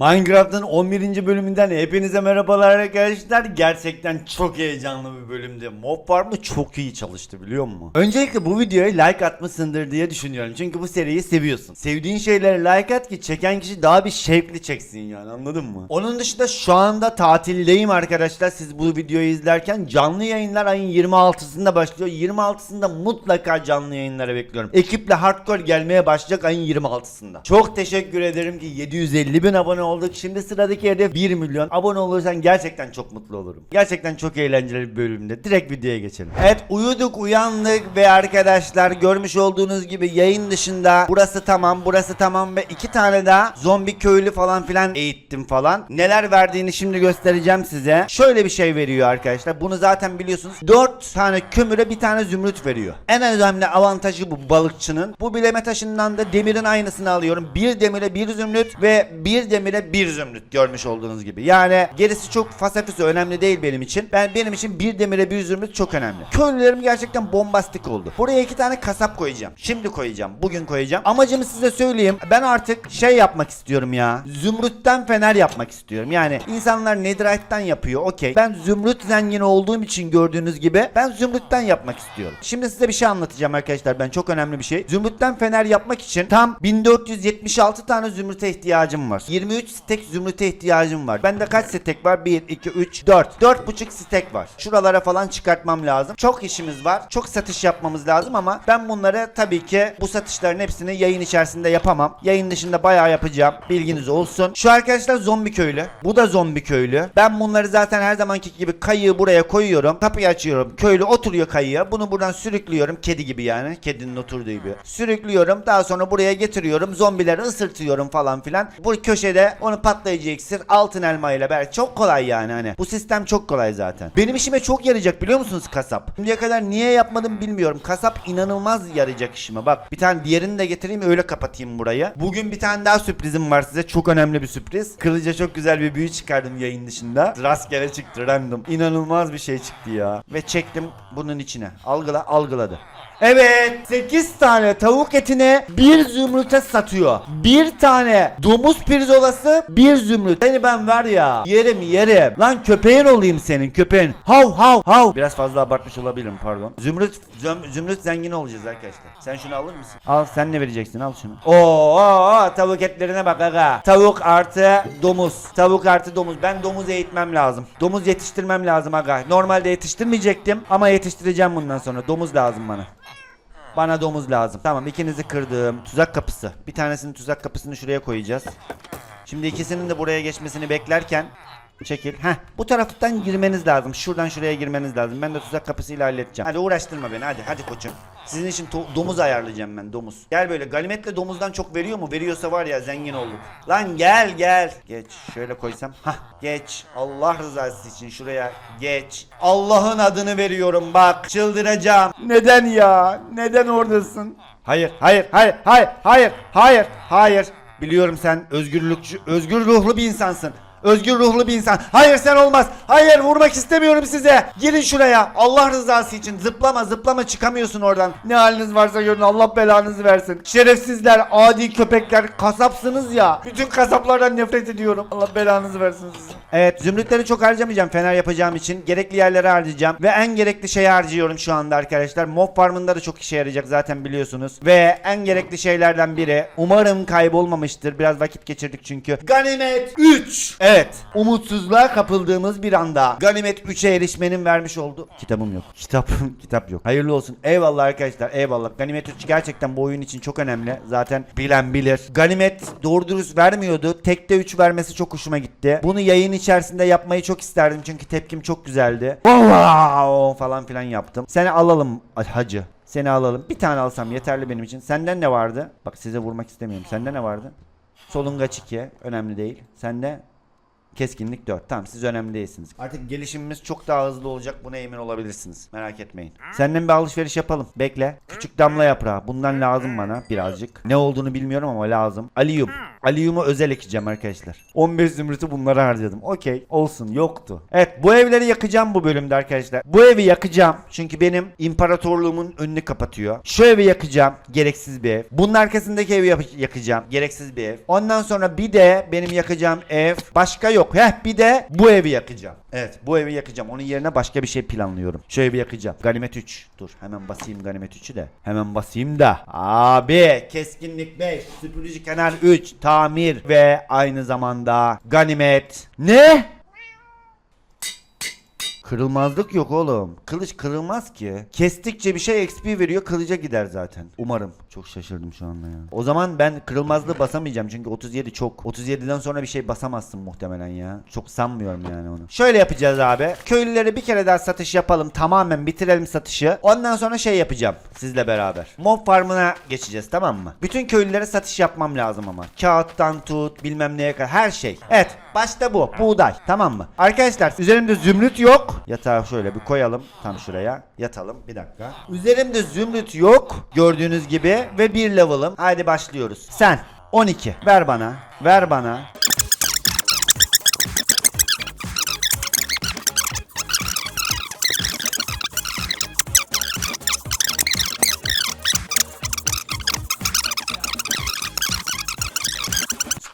Minecraft'ın 11. bölümünden hepinize merhabalar arkadaşlar. Gerçekten çok heyecanlı bir bölümdü. Mob Farm'ı çok iyi çalıştı biliyor musun? Öncelikle bu videoya like atmışsındır diye düşünüyorum. Çünkü bu seriyi seviyorsun. Sevdiğin şeylere like at ki çeken kişi daha bir şevkli çeksin yani anladın mı? Onun dışında şu anda tatildeyim arkadaşlar. Siz bu videoyu izlerken canlı yayınlar ayın 26'sında başlıyor. 26'sında mutlaka canlı yayınlara bekliyorum. Ekiple hardcore gelmeye başlayacak ayın 26'sında. Çok teşekkür ederim ki 750 bin abone olduk. Şimdi sıradaki hedef 1 milyon. Abone olursan gerçekten çok mutlu olurum. Gerçekten çok eğlenceli bir bölümde. Direkt videoya geçelim. Evet uyuduk uyandık ve arkadaşlar görmüş olduğunuz gibi yayın dışında burası tamam burası tamam ve iki tane daha zombi köylü falan filan eğittim falan. Neler verdiğini şimdi göstereceğim size. Şöyle bir şey veriyor arkadaşlar. Bunu zaten biliyorsunuz. 4 tane kömüre bir tane zümrüt veriyor. En önemli avantajı bu balıkçının. Bu bileme taşından da demirin aynısını alıyorum. Bir demire bir zümrüt ve bir demire bir zümrüt görmüş olduğunuz gibi. Yani gerisi çok fasafiso önemli değil benim için. Ben benim için bir demire bir zümrüt çok önemli. Köylülerim gerçekten bombastik oldu. Buraya iki tane kasap koyacağım. Şimdi koyacağım. Bugün koyacağım. Amacımı size söyleyeyim. Ben artık şey yapmak istiyorum ya. Zümrütten fener yapmak istiyorum. Yani insanlar netherite'den yapıyor. Okey. Ben zümrüt zengini olduğum için gördüğünüz gibi ben zümrütten yapmak istiyorum. Şimdi size bir şey anlatacağım arkadaşlar. Ben çok önemli bir şey. Zümrütten fener yapmak için tam 1476 tane zümrüte ihtiyacım var. 23 stek zümrüte ihtiyacım var. Bende kaç stek var? 1, 2, 3, 4. 4,5 stek var. Şuralara falan çıkartmam lazım. Çok işimiz var. Çok satış yapmamız lazım ama ben bunları tabii ki bu satışların hepsini yayın içerisinde yapamam. Yayın dışında bayağı yapacağım. Bilginiz olsun. Şu arkadaşlar zombi köylü. Bu da zombi köylü. Ben bunları zaten her zamanki gibi kayığı buraya koyuyorum. Kapıyı açıyorum. Köylü oturuyor kayığa. Bunu buradan sürüklüyorum. Kedi gibi yani. Kedinin oturduğu gibi. Sürüklüyorum. Daha sonra buraya getiriyorum. Zombileri ısırtıyorum falan filan. Bu köşede onu patlayıcı iksir altın elma ile beraber. Çok kolay yani hani. Bu sistem çok kolay zaten. Benim işime çok yarayacak biliyor musunuz kasap? Şimdiye kadar niye yapmadım bilmiyorum. Kasap inanılmaz yarayacak işime. Bak bir tane diğerini de getireyim öyle kapatayım burayı. Bugün bir tane daha sürprizim var size. Çok önemli bir sürpriz. Kılıca çok güzel bir büyü çıkardım yayın dışında. Rastgele çıktı random. İnanılmaz bir şey çıktı ya. Ve çektim bunun içine. Algıla algıladı. Evet 8 tane tavuk etine bir zümrüte satıyor. Bir tane domuz pirzolası bir zümrüt. Seni ben var ya yerim yerim. Lan köpeğin olayım senin köpeğin. Hav hav hav. Biraz fazla abartmış olabilirim pardon. Zümrüt züm- zümrüt zengin olacağız arkadaşlar. Sen şunu alır mısın? Al sen ne vereceksin al şunu. Oo, oo, tavuk etlerine bak aga. Tavuk artı domuz. Tavuk artı domuz. Ben domuz eğitmem lazım. Domuz yetiştirmem lazım aga. Normalde yetiştirmeyecektim ama yetiştireceğim bundan sonra. Domuz lazım bana. Bana domuz lazım. Tamam ikinizi kırdım. Tuzak kapısı. Bir tanesinin tuzak kapısını şuraya koyacağız. Şimdi ikisinin de buraya geçmesini beklerken çekil. Heh bu taraftan girmeniz lazım. Şuradan şuraya girmeniz lazım. Ben de tuzak kapısıyla halledeceğim. Hadi uğraştırma beni hadi hadi koçum. Sizin için domuz ayarlayacağım ben domuz. Gel böyle ganimetle domuzdan çok veriyor mu? Veriyorsa var ya zengin olduk. Lan gel gel. Geç şöyle koysam. Hah geç. Allah rızası için şuraya geç. Allah'ın adını veriyorum bak. Çıldıracağım. Neden ya? Neden oradasın? Hayır, hayır, hayır, hayır, hayır, hayır, hayır. Biliyorum sen özgürlükçü, özgür ruhlu bir insansın. Özgür ruhlu bir insan. Hayır sen olmaz. Hayır vurmak istemiyorum size. Girin şuraya. Allah rızası için zıplama zıplama çıkamıyorsun oradan. Ne haliniz varsa görün Allah belanızı versin. Şerefsizler, adi köpekler, kasapsınız ya. Bütün kasaplardan nefret ediyorum. Allah belanızı versin sizin. Evet zümrütleri çok harcamayacağım fener yapacağım için. Gerekli yerlere harcayacağım. Ve en gerekli şeyi harcıyorum şu anda arkadaşlar. Mob farmında da çok işe yarayacak zaten biliyorsunuz. Ve en gerekli şeylerden biri. Umarım kaybolmamıştır. Biraz vakit geçirdik çünkü. Ganimet 3. Evet. Umutsuzluğa kapıldığımız bir anda. Ganimet 3'e erişmenin vermiş oldu. Kitabım yok. Kitap kitap yok. Hayırlı olsun. Eyvallah arkadaşlar. Eyvallah. Ganimet 3 gerçekten bu oyun için çok önemli. Zaten bilen bilir. Ganimet doğru dürüst vermiyordu. Tekte 3 vermesi çok hoşuma gitti. Bunu yayın içerisinde yapmayı çok isterdim çünkü tepkim çok güzeldi. Wow falan filan yaptım. Seni alalım hacı. Seni alalım. Bir tane alsam yeterli benim için. Senden ne vardı? Bak size vurmak istemiyorum. Sende ne vardı? Solungaç 2. Önemli değil. Sende Keskinlik 4. Tamam siz önemli değilsiniz. Artık gelişimimiz çok daha hızlı olacak. Buna emin olabilirsiniz. Merak etmeyin. Senden bir alışveriş yapalım. Bekle. Küçük damla yaprağı. Bundan lazım bana birazcık. Ne olduğunu bilmiyorum ama lazım. Aliyum. Aliyum'u özel ekeceğim arkadaşlar. 15 zümrütü bunlara harcadım. Okey olsun yoktu. Evet bu evleri yakacağım bu bölümde arkadaşlar. Bu evi yakacağım. Çünkü benim imparatorluğumun önünü kapatıyor. Şu evi yakacağım. Gereksiz bir ev. Bunun arkasındaki evi yakacağım. Gereksiz bir ev. Ondan sonra bir de benim yakacağım ev. Başka yok. Heh bir de bu evi yakacağım. Evet bu evi yakacağım. Onun yerine başka bir şey planlıyorum. Şu evi yakacağım. Ganimet 3. Dur hemen basayım Ganimet 3'ü de. Hemen basayım da. Abi keskinlik 5. Süpürücü kenar 3. Tamir ve aynı zamanda ganimet. Ne? Kırılmazlık yok oğlum. Kılıç kırılmaz ki. Kestikçe bir şey XP veriyor kılıca gider zaten. Umarım. Çok şaşırdım şu anda ya. O zaman ben kırılmazlığı basamayacağım çünkü 37 çok. 37'den sonra bir şey basamazsın muhtemelen ya. Çok sanmıyorum yani onu. Şöyle yapacağız abi. Köylülere bir kere daha satış yapalım. Tamamen bitirelim satışı. Ondan sonra şey yapacağım sizle beraber. Mob farmına geçeceğiz tamam mı? Bütün köylülere satış yapmam lazım ama. Kağıttan tut bilmem neye kadar her şey. Evet başta bu. Buğday tamam mı? Arkadaşlar üzerimde zümrüt yok. Yatağı şöyle bir koyalım tam şuraya. Yatalım bir dakika. Üzerimde zümrüt yok. Gördüğünüz gibi ve bir level'ım. Haydi başlıyoruz. Sen 12 ver bana. Ver bana.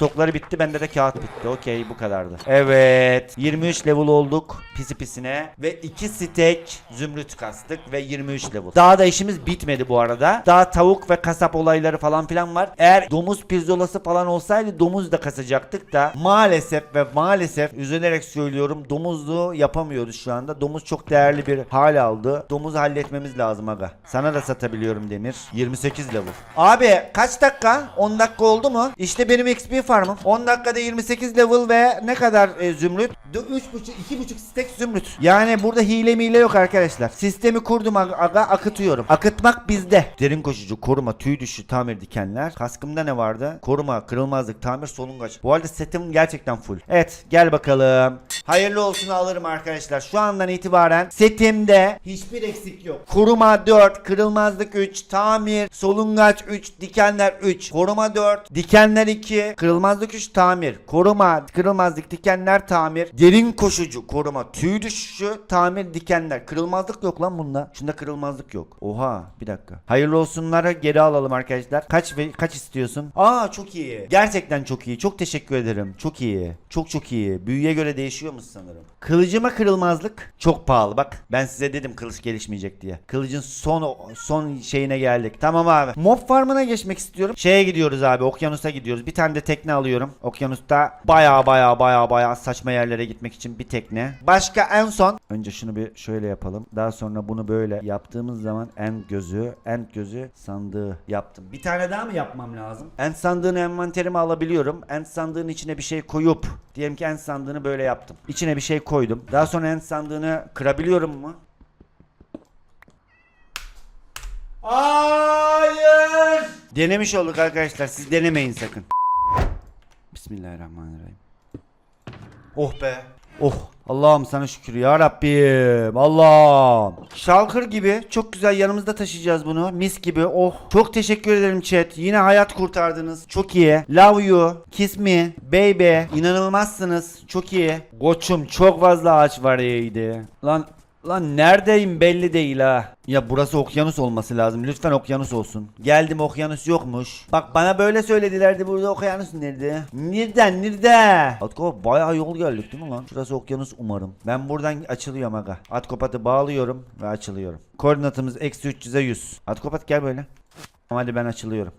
Stokları bitti bende de kağıt bitti. Okey bu kadardı. Evet 23 level olduk pisi pisine ve 2 stek zümrüt kastık ve 23 level. Daha da işimiz bitmedi bu arada. Daha tavuk ve kasap olayları falan filan var. Eğer domuz pirzolası falan olsaydı domuz da kasacaktık da maalesef ve maalesef üzülerek söylüyorum domuzluğu yapamıyoruz şu anda. Domuz çok değerli bir hal aldı. Domuzu halletmemiz lazım aga. Sana da satabiliyorum Demir. 28 level. Abi kaç dakika? 10 dakika oldu mu? İşte benim XP farmım. 10 dakikada 28 level ve ne kadar e, zümrüt? 3.5 2.5 stek zümrüt. Yani burada hile mile yok arkadaşlar. Sistemi kurdum aga, akıtıyorum. Akıtmak bizde. Derin koşucu, koruma, tüy düşü, tamir dikenler. Kaskımda ne vardı? Koruma, kırılmazlık, tamir, solungaç. Bu arada setim gerçekten full. Evet gel bakalım. Hayırlı olsun alırım arkadaşlar. Şu andan itibaren setimde hiçbir eksik yok. Koruma 4, kırılmazlık 3, tamir, solungaç 3, dikenler 3, koruma 4, dikenler 2, kırılmazlık 3, tamir, koruma, kırılmazlık, dikenler tamir, derin koşucu, koruma, tüy düşüşü, tamir, dikenler. Kırılmazlık yok lan bunda. Şunda kırılmazlık yok. Oha bir dakika. Hayırlı olsunlara geri alalım arkadaşlar. Kaç ve kaç istiyorsun? Aa çok iyi. Gerçekten çok iyi. Çok teşekkür ederim. Çok iyi. Çok çok iyi. Büyüye göre değişiyor mu sanırım? Kılıcıma kırılmazlık çok pahalı. Bak ben size dedim kılıç gelişmeyecek diye. Kılıcın son son şeyine geldik. Tamam abi. Mob farmına geçmek istiyorum. Şeye gidiyoruz abi. Okyanusa gidiyoruz. Bir tane de tekne alıyorum. Okyanusta baya baya baya baya saçma yerlere gitmek için bir tekne. Başka en son. Önce şunu bir şöyle yapalım. Daha sonra bunu böyle yaptığımız zaman en gözü, en gözü sandığı yaptım. Bir tane daha mı yapmam lazım? En sandığını envanterime alabiliyorum. En sandığın içine bir şey koyup diyelim ki en sandığını böyle yaptım. İçine bir şey koydum. Daha sonra en sandığını kırabiliyorum mu? Hayır. Denemiş olduk arkadaşlar. Siz denemeyin sakın. Bismillahirrahmanirrahim. Oh be. Oh Allah'ım sana şükür ya Rabbim. Allah'ım. Şalkır gibi çok güzel yanımızda taşıyacağız bunu. Mis gibi. Oh. Çok teşekkür ederim chat. Yine hayat kurtardınız. Çok iyi. Love you. Kiss me. Baby. İnanılmazsınız. Çok iyi. Koçum çok fazla ağaç var iyiydi. Lan Lan neredeyim belli değil ha. Ya burası okyanus olması lazım. Lütfen okyanus olsun. Geldim okyanus yokmuş. Bak bana böyle söyledilerdi burada okyanus nerede? Nereden nerede? Atkop bayağı yol geldik değil mi lan? Şurası okyanus umarım. Ben buradan açılıyorum aga. Atkopatı bağlıyorum ve açılıyorum. Koordinatımız eksi 300'e 100. Atkopat gel böyle. Hadi ben açılıyorum.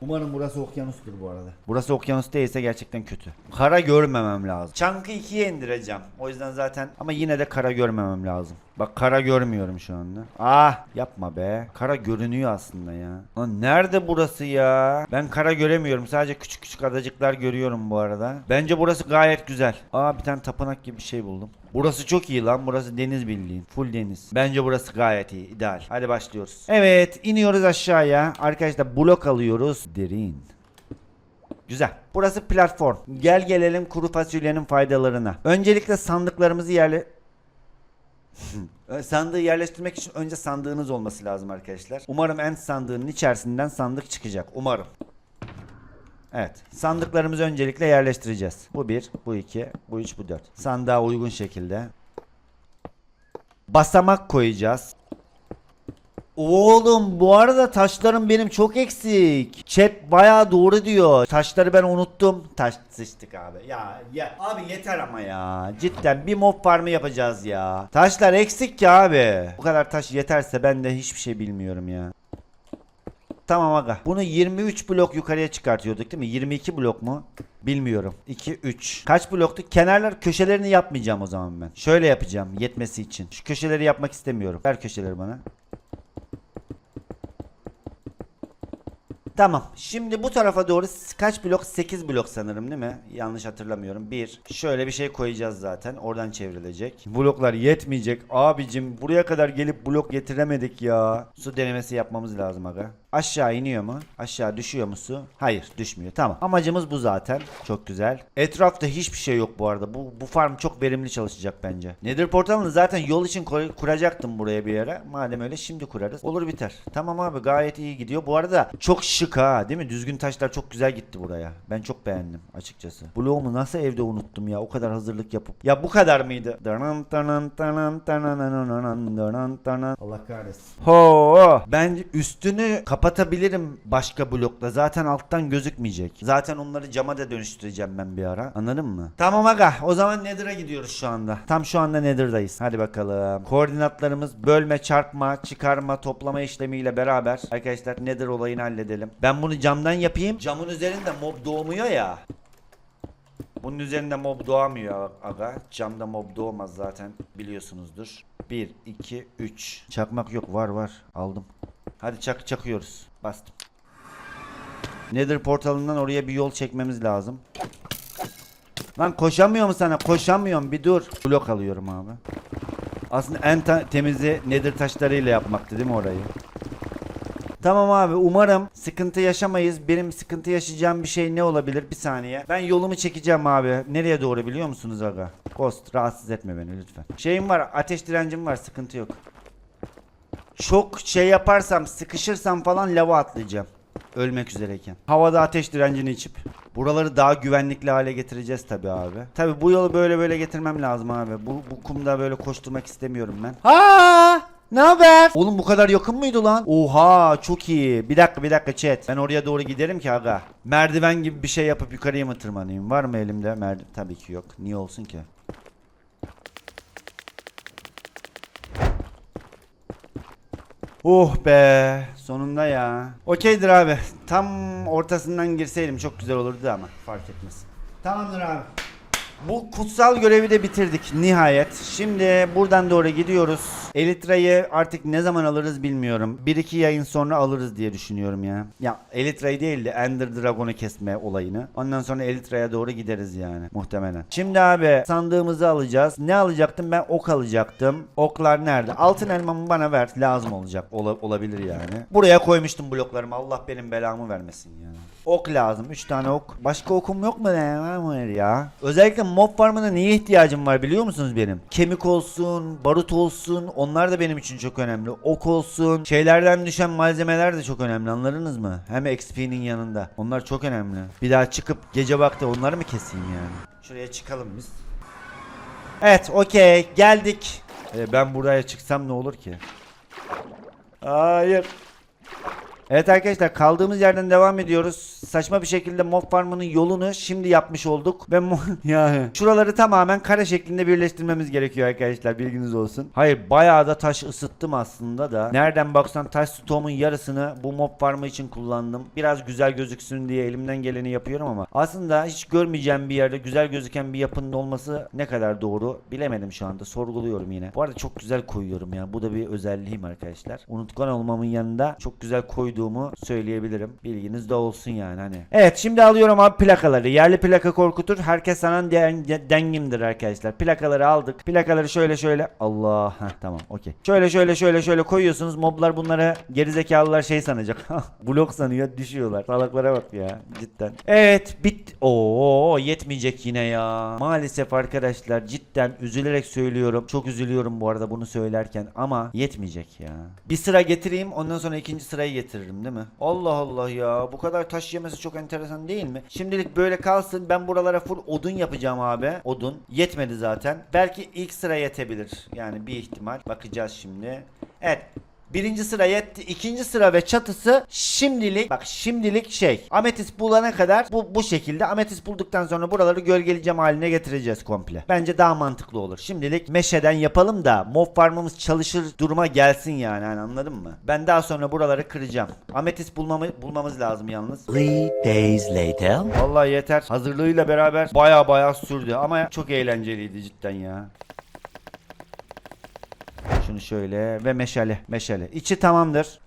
Umarım burası okyanustur bu arada. Burası okyanus değilse gerçekten kötü. Kara görmemem lazım. Çankı ikiye indireceğim. O yüzden zaten ama yine de kara görmemem lazım. Bak kara görmüyorum şu anda. Ah yapma be. Kara görünüyor aslında ya. Lan nerede burası ya? Ben kara göremiyorum. Sadece küçük küçük adacıklar görüyorum bu arada. Bence burası gayet güzel. Aa bir tane tapınak gibi bir şey buldum. Burası çok iyi lan. Burası deniz bildiğin. Full deniz. Bence burası gayet iyi. ideal. Hadi başlıyoruz. Evet iniyoruz aşağıya. Arkadaşlar blok alıyoruz. Derin. Güzel. Burası platform. Gel gelelim kuru fasulyenin faydalarına. Öncelikle sandıklarımızı yerle... Sandığı yerleştirmek için önce sandığınız olması lazım arkadaşlar. Umarım en sandığının içerisinden sandık çıkacak. Umarım. Evet. Sandıklarımızı öncelikle yerleştireceğiz. Bu bir, bu iki, bu üç, bu dört. Sandığa uygun şekilde. Basamak koyacağız. Oğlum bu arada taşlarım benim çok eksik. Chat bayağı doğru diyor. Taşları ben unuttum. Taş sıçtık abi. Ya ya abi yeter ama ya. Cidden bir mob farmı yapacağız ya. Taşlar eksik ki abi. Bu kadar taş yeterse ben de hiçbir şey bilmiyorum ya. Tamam aga. Bunu 23 blok yukarıya çıkartıyorduk değil mi? 22 blok mu? Bilmiyorum. 2 3. Kaç bloktu? Kenarlar köşelerini yapmayacağım o zaman ben. Şöyle yapacağım yetmesi için. Şu köşeleri yapmak istemiyorum. Ver köşeleri bana. Tamam. Şimdi bu tarafa doğru kaç blok? 8 blok sanırım değil mi? Yanlış hatırlamıyorum. Bir. Şöyle bir şey koyacağız zaten. Oradan çevrilecek. Bloklar yetmeyecek. Abicim buraya kadar gelip blok getiremedik ya. Su denemesi yapmamız lazım aga. Aşağı iniyor mu? Aşağı düşüyor mu su? Hayır düşmüyor. Tamam. Amacımız bu zaten. Çok güzel. Etrafta hiçbir şey yok bu arada. Bu, bu farm çok verimli çalışacak bence. Nether portalını zaten yol için kuracaktım buraya bir yere. Madem öyle şimdi kurarız. Olur biter. Tamam abi gayet iyi gidiyor. Bu arada çok şık ha değil mi? Düzgün taşlar çok güzel gitti buraya. Ben çok beğendim açıkçası. Bloğumu nasıl evde unuttum ya? O kadar hazırlık yapıp. Ya bu kadar mıydı? Allah kahretsin. Ho! Ben üstünü kapatabilirim başka blokla. Zaten alttan gözükmeyecek. Zaten onları cama da dönüştüreceğim ben bir ara. Anladın mı? Tamam aga. O zaman Nether'a gidiyoruz şu anda. Tam şu anda Nether'dayız. Hadi bakalım. Koordinatlarımız bölme, çarpma, çıkarma, toplama işlemiyle beraber arkadaşlar Nether olayını halledelim. Ben bunu camdan yapayım. Camın üzerinde mob doğmuyor ya. Bunun üzerinde mob doğamıyor aga. Camda mob doğmaz zaten biliyorsunuzdur. 1, 2, 3. Çakmak yok var var aldım. Hadi çak çakıyoruz. Bastım. Nether portalından oraya bir yol çekmemiz lazım. Lan koşamıyorum sana koşamıyorum bir dur. Blok alıyorum abi. Aslında en temizi Nether taşlarıyla yapmaktı değil mi orayı? Tamam abi umarım sıkıntı yaşamayız. Benim sıkıntı yaşayacağım bir şey ne olabilir? Bir saniye. Ben yolumu çekeceğim abi. Nereye doğru biliyor musunuz aga? Ghost rahatsız etme beni lütfen. Şeyim var ateş direncim var sıkıntı yok. Çok şey yaparsam sıkışırsam falan lava atlayacağım. Ölmek üzereyken. Havada ateş direncini içip. Buraları daha güvenlikli hale getireceğiz tabi abi. Tabi bu yolu böyle böyle getirmem lazım abi. Bu, bu kumda böyle koşturmak istemiyorum ben. Ha! Ne haber? Oğlum bu kadar yakın mıydı lan? Oha çok iyi. Bir dakika bir dakika chat. Ben oraya doğru giderim ki aga. Merdiven gibi bir şey yapıp yukarıya mı tırmanayım? Var mı elimde merdiven? Tabii ki yok. Niye olsun ki? Oh be sonunda ya. Okeydir abi. Tam ortasından girseydim çok güzel olurdu ama fark etmez. Tamamdır abi. Bu kutsal görevi de bitirdik nihayet. Şimdi buradan doğru gidiyoruz. Elitra'yı artık ne zaman alırız bilmiyorum. 1-2 yayın sonra alırız diye düşünüyorum ya. Ya Elitra'yı değil de Ender Dragon'u kesme olayını. Ondan sonra Elitra'ya doğru gideriz yani muhtemelen. Şimdi abi sandığımızı alacağız. Ne alacaktım? Ben ok alacaktım. Oklar nerede? Altın elmamı bana ver. Lazım olacak. Ola- olabilir yani. Buraya koymuştum bloklarımı. Allah benim belamı vermesin ya. Ok lazım. 3 tane ok. Başka okum yok mu ne var mı ya? Özellikle mob farmına neye ihtiyacım var biliyor musunuz benim? Kemik olsun, barut olsun. Onlar da benim için çok önemli. Ok olsun. Şeylerden düşen malzemeler de çok önemli. Anladınız mı? Hem XP'nin yanında. Onlar çok önemli. Bir daha çıkıp gece vakti onları mı keseyim yani? Şuraya çıkalım biz. Evet okey geldik. Ee, ben buraya çıksam ne olur ki? Hayır. Evet arkadaşlar kaldığımız yerden devam ediyoruz. Saçma bir şekilde mob farmının yolunu şimdi yapmış olduk. Ve yani şuraları tamamen kare şeklinde birleştirmemiz gerekiyor arkadaşlar bilginiz olsun. Hayır bayağı da taş ısıttım aslında da. Nereden baksan taş stoğumun yarısını bu mob farmı için kullandım. Biraz güzel gözüksün diye elimden geleni yapıyorum ama aslında hiç görmeyeceğim bir yerde güzel gözüken bir yapının olması ne kadar doğru bilemedim şu anda. Sorguluyorum yine. Bu arada çok güzel koyuyorum ya. Bu da bir özelliğim arkadaşlar. Unutkan olmamın yanında çok güzel koyduğumu söyleyebilirim. Bilginiz de olsun yani hani. Evet şimdi alıyorum abi plakaları. Yerli plaka korkutur. Herkes sanan den- de- dengimdir arkadaşlar. Plakaları aldık. Plakaları şöyle şöyle. Allah. Heh, tamam okey. Şöyle şöyle şöyle şöyle koyuyorsunuz. Moblar bunları gerizekalılar şey sanacak. Blok sanıyor düşüyorlar. Salaklara bak ya cidden. Evet bit. Oo yetmeyecek yine ya. Maalesef arkadaşlar cidden üzülerek söylüyorum. Çok üzülüyorum bu arada bunu söylerken ama yetmeyecek ya. Bir sıra getireyim ondan sonra ikinci sırayı getiririm. Getiririm değil mi? Allah Allah ya bu kadar taş yemesi çok enteresan değil mi? Şimdilik böyle kalsın ben buralara full odun yapacağım abi. Odun yetmedi zaten. Belki ilk sıra yetebilir. Yani bir ihtimal. Bakacağız şimdi. Evet Birinci sıra yetti. ikinci sıra ve çatısı şimdilik bak şimdilik şey. Ametist bulana kadar bu bu şekilde. Ametist bulduktan sonra buraları gölgeleyeceğim haline getireceğiz komple. Bence daha mantıklı olur. Şimdilik meşeden yapalım da mob farmımız çalışır duruma gelsin yani. Hani anladın mı? Ben daha sonra buraları kıracağım. Ametist bulmamı, bulmamız lazım yalnız. Three days later. Vallahi yeter. Hazırlığıyla beraber baya baya sürdü ama çok eğlenceliydi cidden ya. Şunu şöyle ve meşale meşale. İçi tamamdır.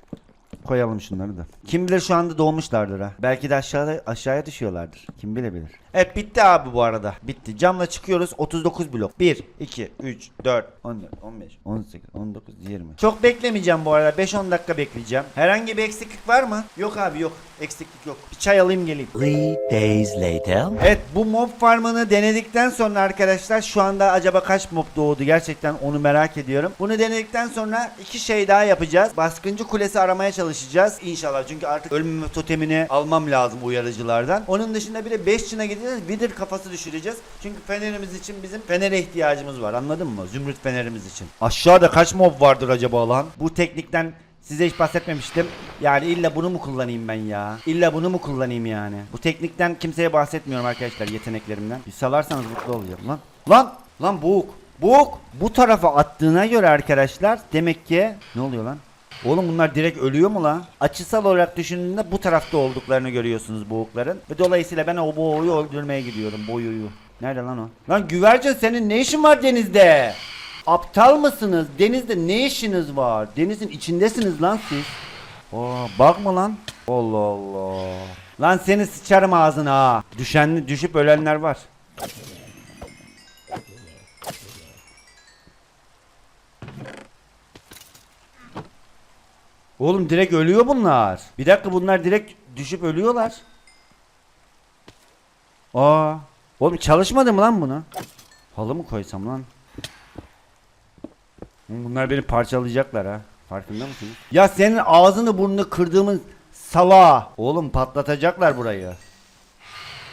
Koyalım şunları da. Kim bilir şu anda doğmuşlardır ha. Belki de aşağıda aşağıya düşüyorlardır. Kim bilebilir. Evet bitti abi bu arada. Bitti. Camla çıkıyoruz. 39 blok. 1 2 3 4 14 15 18 19 20. Çok beklemeyeceğim bu arada. 5-10 dakika bekleyeceğim. Herhangi bir eksiklik var mı? Yok abi yok. Eksiklik yok. Bir çay alayım geleyim. Three days later. Evet bu mob farmını denedikten sonra arkadaşlar şu anda acaba kaç mob doğdu gerçekten onu merak ediyorum. Bunu denedikten sonra iki şey daha yapacağız. Baskıncı kulesi aramaya çalışacağız inşallah. Çünkü artık ölmeme totemini almam lazım uyarıcılardan. Onun dışında bir de 5 çına gideceğiz. Vidir kafası düşüreceğiz. Çünkü fenerimiz için bizim fenere ihtiyacımız var anladın mı? Zümrüt fenerimiz için. Aşağıda kaç mob vardır acaba lan? Bu teknikten Size hiç bahsetmemiştim. Yani illa bunu mu kullanayım ben ya? İlla bunu mu kullanayım yani? Bu teknikten kimseye bahsetmiyorum arkadaşlar yeteneklerimden. Bir salarsanız mutlu olacağım lan. Lan! Lan boğuk! Boğuk! Bu tarafa attığına göre arkadaşlar demek ki... Ne oluyor lan? Oğlum bunlar direkt ölüyor mu lan? Açısal olarak düşündüğünde bu tarafta olduklarını görüyorsunuz boğukların. Ve dolayısıyla ben o boğuyu öldürmeye gidiyorum. Boyuyu. Nerede lan o? Lan güvercin senin ne işin var denizde? Aptal mısınız? Denizde ne işiniz var? Denizin içindesiniz lan siz. Aa, bakma lan. Allah Allah. Lan seni sıçarım ağzına ha. Düşen, düşüp ölenler var. Oğlum direkt ölüyor bunlar. Bir dakika bunlar direkt düşüp ölüyorlar. Aa. Oğlum çalışmadı mı lan bunu? Halı mı koysam lan? Bunlar beni parçalayacaklar ha. Farkında mısınız? Ya senin ağzını burnunu kırdığımız sala. Oğlum patlatacaklar burayı.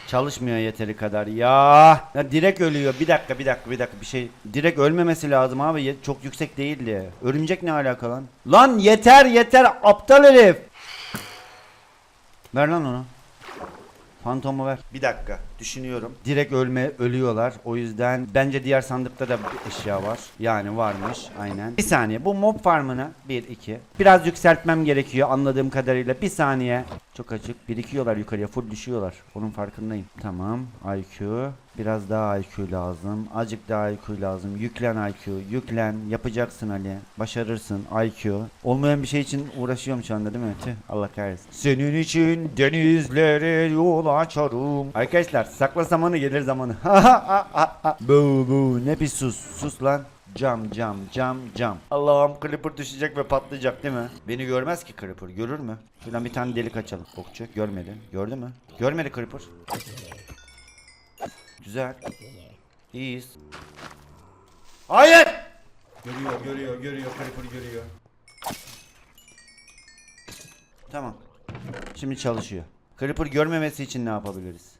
Çalışmıyor yeteri kadar ya. Ya direkt ölüyor. Bir dakika bir dakika bir dakika bir şey. Direkt ölmemesi lazım abi. Ye- Çok yüksek değildi. Örümcek ne alaka lan? Lan yeter yeter aptal herif. Ver lan onu. Fantomu ver. Bir dakika. Düşünüyorum. Direkt ölme ölüyorlar. O yüzden bence diğer sandıkta da bir eşya var. Yani varmış. Aynen. Bir saniye. Bu mob farmını 1 2. Biraz yükseltmem gerekiyor anladığım kadarıyla. Bir saniye. Çok açık. Birikiyorlar yukarıya. Full düşüyorlar. Onun farkındayım. Tamam. IQ. Biraz daha IQ lazım. Azıcık daha IQ lazım. Yüklen IQ. Yüklen. Yapacaksın Ali. Başarırsın. IQ. Olmayan bir şey için uğraşıyorum şu anda değil mi? Tüh. Allah kahretsin. Senin için denizlere yol açarım. Arkadaşlar sakla zamanı gelir zamanı. bu bu ne bir sus. Sus lan. Cam cam cam cam. Allah'ım Creeper düşecek ve patlayacak değil mi? Beni görmez ki Creeper. Görür mü? Şuradan bir tane delik açalım. Okçu. Görmedi. Gördü mü? Görmedi Creeper. Güzel. İyiyiz. Hayır! Görüyor, görüyor, görüyor. Creeper görüyor. Tamam. Şimdi çalışıyor. Creeper görmemesi için ne yapabiliriz?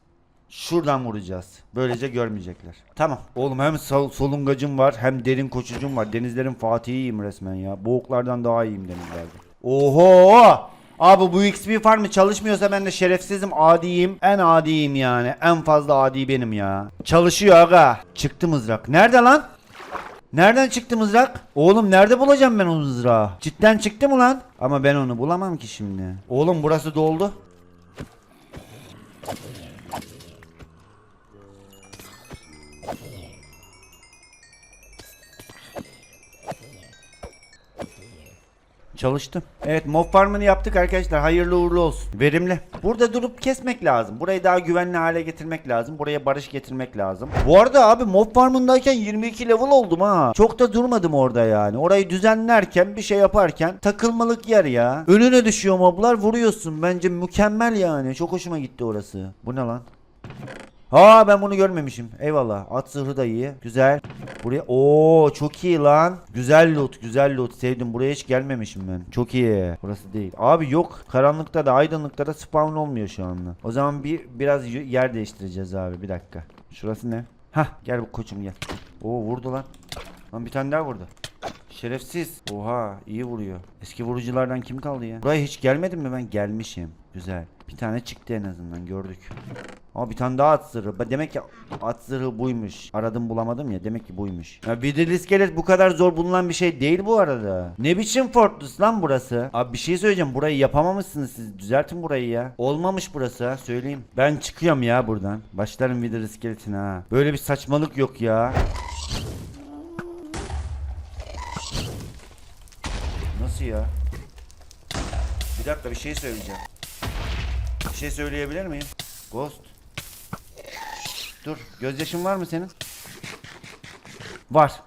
Şuradan vuracağız. Böylece görmeyecekler. Tamam. Oğlum hem sol- solungacım var hem derin koşucum var. Denizlerin Fatih'iyim resmen ya. Boğuklardan daha iyiyim denizlerde. Oho! Abi bu XP farmı çalışmıyorsa ben de şerefsizim, adiyim. En adiyim yani. En fazla adi benim ya. Çalışıyor aga. Çıktı mızrak. Nerede lan? Nereden çıktı mızrak? Oğlum nerede bulacağım ben o mızrağı? Cidden çıktı mı lan? Ama ben onu bulamam ki şimdi. Oğlum burası doldu. Çalıştı. Evet mob farmını yaptık arkadaşlar. Hayırlı uğurlu olsun. Verimli. Burada durup kesmek lazım. Burayı daha güvenli hale getirmek lazım. Buraya barış getirmek lazım. Bu arada abi mob farmındayken 22 level oldum ha. Çok da durmadım orada yani. Orayı düzenlerken bir şey yaparken takılmalık yer ya. Önüne düşüyor moblar vuruyorsun. Bence mükemmel yani. Çok hoşuma gitti orası. Bu ne lan? Ha ben bunu görmemişim. Eyvallah. At zırhı da iyi. Güzel. Buraya Oo çok iyi lan. Güzel loot, güzel loot. Sevdim. Buraya hiç gelmemişim ben. Çok iyi. Burası değil. Abi yok. Karanlıkta da aydınlıkta da spawn olmuyor şu anda. O zaman bir biraz yer değiştireceğiz abi. Bir dakika. Şurası ne? Hah gel bu koçum gel. Oo vurdu lan. Lan bir tane daha vurdu. Şerefsiz. Oha iyi vuruyor. Eski vuruculardan kim kaldı ya? Buraya hiç gelmedim mi ben? Gelmişim. Güzel. Bir tane çıktı en azından gördük. Ama bir tane daha at zırhı. Demek ki at zırhı buymuş. Aradım bulamadım ya. Demek ki buymuş. Ya de iskelet bu kadar zor bulunan bir şey değil bu arada. Ne biçim fortress lan burası? Abi bir şey söyleyeceğim. Burayı yapamamışsınız siz. Düzeltin burayı ya. Olmamış burası ha söyleyeyim. Ben çıkıyorum ya buradan. Başlarım Wither iskeletine ha. Böyle bir saçmalık yok ya. Nasıl ya? Bir dakika bir şey söyleyeceğim. Şey söyleyebilir miyim? Ghost. Dur. Gözyaşın var mı senin? Var.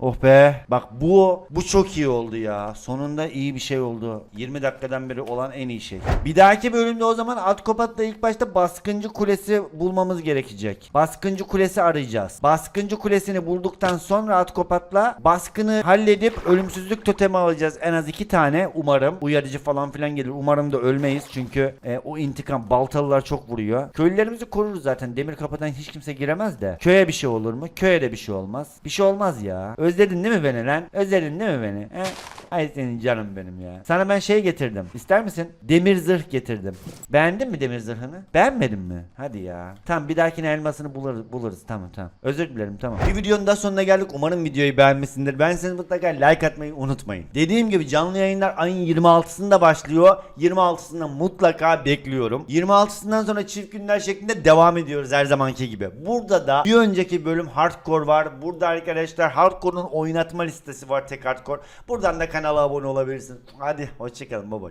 Oh be. Bak bu bu çok iyi oldu ya. Sonunda iyi bir şey oldu. 20 dakikadan beri olan en iyi şey. Bir dahaki bölümde o zaman Atkopat'la ilk başta baskıncı kulesi bulmamız gerekecek. Baskıncı kulesi arayacağız. Baskıncı kulesini bulduktan sonra Atkopat'la baskını halledip ölümsüzlük totemi alacağız. En az iki tane umarım. Uyarıcı falan filan gelir. Umarım da ölmeyiz çünkü e, o intikam baltalılar çok vuruyor. Köylülerimizi koruruz zaten. Demir kapıdan hiç kimse giremez de. Köye bir şey olur mu? Köye de bir şey olmaz. Bir şey olmaz ya. Özledin değil mi beni lan? Özledin değil mi beni? He? Ay senin canım benim ya. Sana ben şey getirdim. İster misin? Demir zırh getirdim. Beğendin mi demir zırhını? Beğenmedin mi? Hadi ya. Tamam bir dahakine elmasını buluruz. buluruz. Tamam tamam. Özür dilerim tamam. Bir videonun daha sonuna geldik. Umarım videoyu beğenmişsindir. Ben siz mutlaka like atmayı unutmayın. Dediğim gibi canlı yayınlar ayın 26'sında başlıyor. 26'sında mutlaka bekliyorum. 26'sından sonra çift günler şeklinde devam ediyoruz her zamanki gibi. Burada da bir önceki bölüm hardcore var. Burada arkadaşlar hardcore'un oynatma listesi var tek hardcore. Buradan da kanala abone olabilirsin. Hadi hoşçakalın baba.